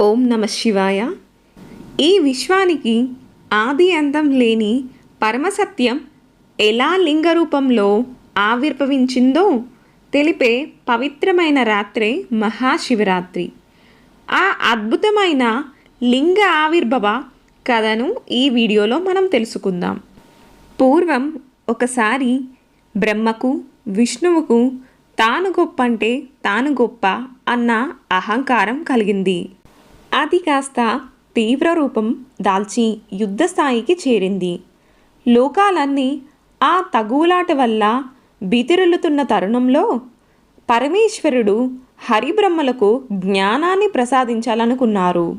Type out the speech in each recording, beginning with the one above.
ఓం నమ శివాయ. ఈ విశ్వానికి ఆది అంతం లేని పరమసత్యం ఎలా లింగ రూపంలో ఆవిర్భవించిందో తెలిపే పవిత్రమైన రాత్రే మహాశివరాత్రి. ఆ అద్భుతమైన లింగ ఆవిర్భవ కథను ఈ వీడియోలో మనం తెలుసుకుందాం. పూర్వం ఒకసారి బ్రహ్మకు విష్ణువుకు తాను గొప్ప అంటే తాను గొప్ప అన్న అహంకారం కలిగింది. అది కాస్త తీవ్ర రూపం దాల్చి యుద్ధ స్థాయికి చేరింది. లోకాలన్నీ ఆ తగువులాట వల్ల బితిరులుతున్న తరుణంలో పరమేశ్వరుడు హరిబ్రహ్మలకు జ్ఞానాన్ని ప్రసాదించాలనుకున్నారు.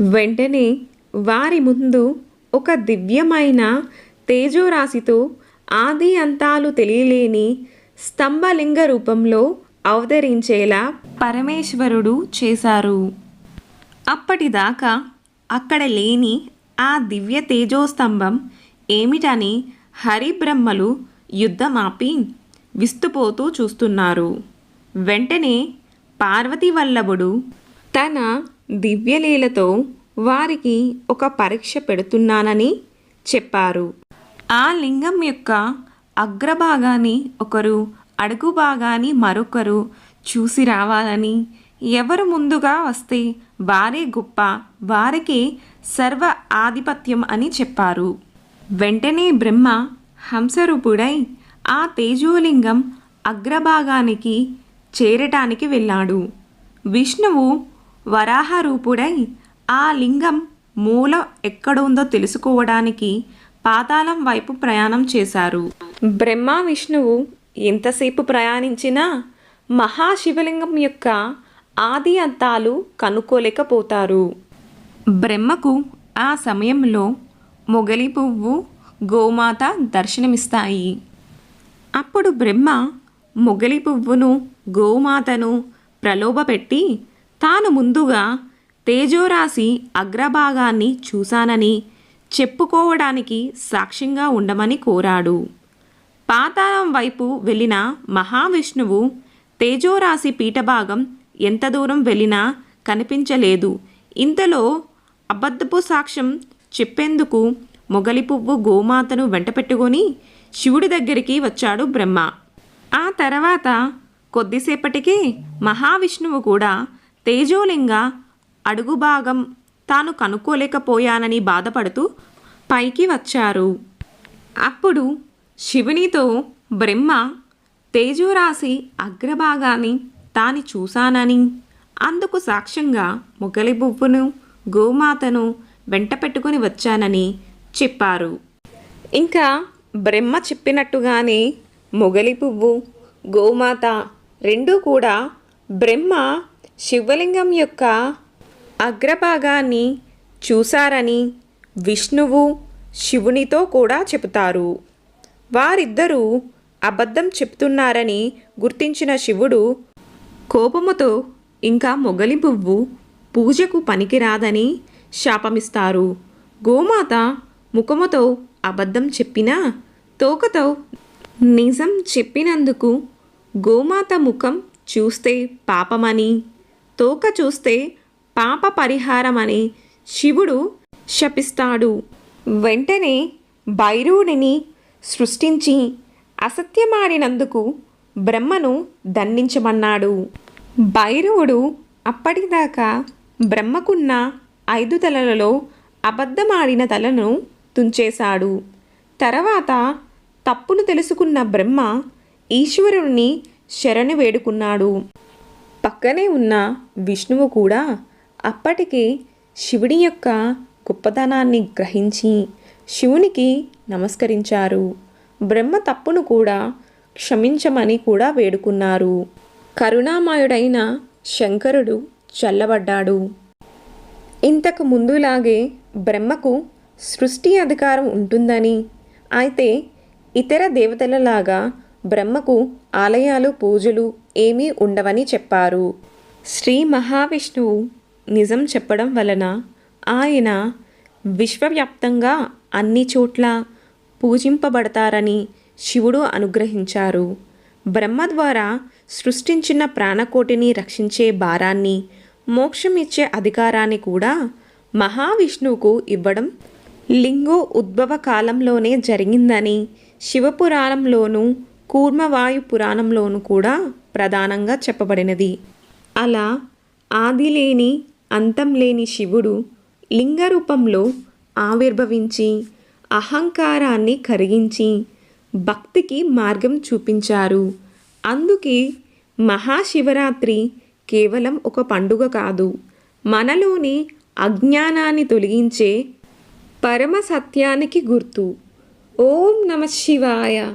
వెంటనే వారి ముందు ఒక దివ్యమైన తేజోరాశితో ఆది అంతాలు తెలియలేని స్తంభలింగ రూపంలో అవతరించేలా పరమేశ్వరుడు చేశారు. అప్పటిదాకా అక్కడ లేని ఆ దివ్య తేజోస్తంభం ఏమిటని హరిబ్రహ్మలు యుద్ధమాపి విస్తుపోతూ చూస్తున్నారు. వెంటనే పార్వతీవల్లభుడు తన దివ్యలీలతో వారికి ఒక పరీక్ష పెడుతున్నానని చెప్పారు. ఆ లింగం యొక్క అగ్రభాగాన్ని ఒకరు అడుగు భాగాన్ని మరొకరు చూసి రావాలని ఎవరు ముందుగా వస్తే వారే గొప్ప వారికి సర్వ ఆధిపత్యం అని చెప్పారు. వెంటనే బ్రహ్మ హంసరూపుడై ఆ తేజోలింగం అగ్రభాగానికి చేరటానికి వెళ్ళాడు. విష్ణువు వరాహరూపుడై ఆ లింగం మూల ఎక్కడుందో తెలుసుకోవడానికి పాతాళం వైపు ప్రయాణం చేశారు. బ్రహ్మ విష్ణువు ఎంతసేపు ప్రయాణించినా మహాశివలింగం యొక్క ఆది అంతాలు కనుక్కోలేకపోతారు. బ్రహ్మకు ఆ సమయంలో మొగలి పువ్వు గోమాత దర్శనమిస్తాయి. అప్పుడు బ్రహ్మ మొగలి పువ్వును గోమాతను ప్రలోభపెట్టి తాను ముందుగా తేజోరాశి అగ్రభాగాన్ని చూశానని చెప్పుకోవడానికి సాక్ష్యంగా ఉండమని కోరాడు. పాతాళం వైపు వెళ్ళిన మహావిష్ణువు తేజోరాశి పీఠభాగం ఎంత దూరం వెళ్ళినా కనిపించలేదు. ఇంతలో అబద్ధపు సాక్ష్యం చెప్పేందుకు మొగలి పువ్వు గోమాతను వెంటపెట్టుకొని శివుడి దగ్గరికి వచ్చాడు బ్రహ్మ. ఆ తర్వాత కొద్దిసేపటికి మహావిష్ణువు కూడా తేజోలింగ అడుగు భాగం తాను కనుక్కోలేకపోయానని బాధపడుతూ పైకి వచ్చారు. అప్పుడు శివునితో బ్రహ్మ తేజోరాశి అగ్రభాగాన్ని తాని చూశానని. అందుకు సాక్ష్యంగా మొగలి బువ్వును గోమాతను వెంట పెట్టుకుని వచ్చానని చెప్పారు. ఇంకా బ్రహ్మ చెప్పినట్టుగానే మొగలి పువ్వు గోమాత రెండూ కూడా బ్రహ్మ శివలింగం యొక్క అగ్రభాగాన్ని చూశారని విష్ణువు శివునితో కూడా చెబుతారు. వారిద్దరూ అబద్ధం చెప్తున్నారని గుర్తించిన శివుడు కోపముతో ఇంకా మొగలి పువ్వు పూజకు పనికిరాదని శాపమిస్తారు. గోమాత ముఖముతో అబద్ధం చెప్పినా తోకతో నిజం చెప్పినందుకు గోమాత ముఖం చూస్తే పాపమని తోక చూస్తే పాప పరిహారమని శివుడు శపిస్తాడు. వెంటనే భైరవుడిని సృష్టించి అసత్యమాడినందుకు బ్రహ్మను దండించమన్నాడు. భైరవుడు అప్పటిదాకా బ్రహ్మకున్న ఐదు తలలలో అబద్ధమాడిన తలను తుంచేశాడు. తర్వాత తప్పును తెలుసుకున్న బ్రహ్మ ఈశ్వరుణ్ణి శరణు వేడుకున్నాడు. పక్కనే ఉన్న విష్ణువు కూడా అప్పటికే శివుడి యొక్క గొప్పతనాన్ని గ్రహించి శివునికి నమస్కరించారు. బ్రహ్మ తప్పును కూడా క్షమించమని కూడా వేడుకున్నారు. కరుణామయుడైన శంకరుడు చల్లబడ్డాడు. ఇంతకు ముందులాగే బ్రహ్మకు సృష్టి అధికారం ఉంటుందని అయితే ఇతర దేవతలలాగా బ్రహ్మకు ఆలయాలు పూజలు ఏమీ ఉండవని చెప్పారు. శ్రీ మహావిష్ణువు నిజం చెప్పడం వలన ఆయన విశ్వవ్యాప్తంగా అన్ని చోట్ల పూజింపబడతారని శివుడు అనుగ్రహించారు. బ్రహ్మ ద్వారా సృష్టించిన ప్రాణకోటిని రక్షించే భారాన్ని మోక్షం ఇచ్చే అధికారాన్ని కూడా మహావిష్ణువుకు ఇవ్వడం లింగో ఉద్భవ కాలంలోనే జరిగిందని శివపురాణంలోనూ కూర్మవాయు పురాణంలోనూ కూడా ప్రధానంగా చెప్పబడినది. అలా ఆది లేని అంతం లేని శివుడు లింగ రూపంలో ఆవిర్భవించి అహంకారాన్ని కరిగించి భక్తికి మార్గం చూపించారు. అందుకే మహాశివరాత్రి కేవలం ఒక పండుగ కాదు. మనలోని అజ్ఞానాన్ని తొలగించే పరమ సత్యానికి గుర్తు. ఓం నమ శివాయ.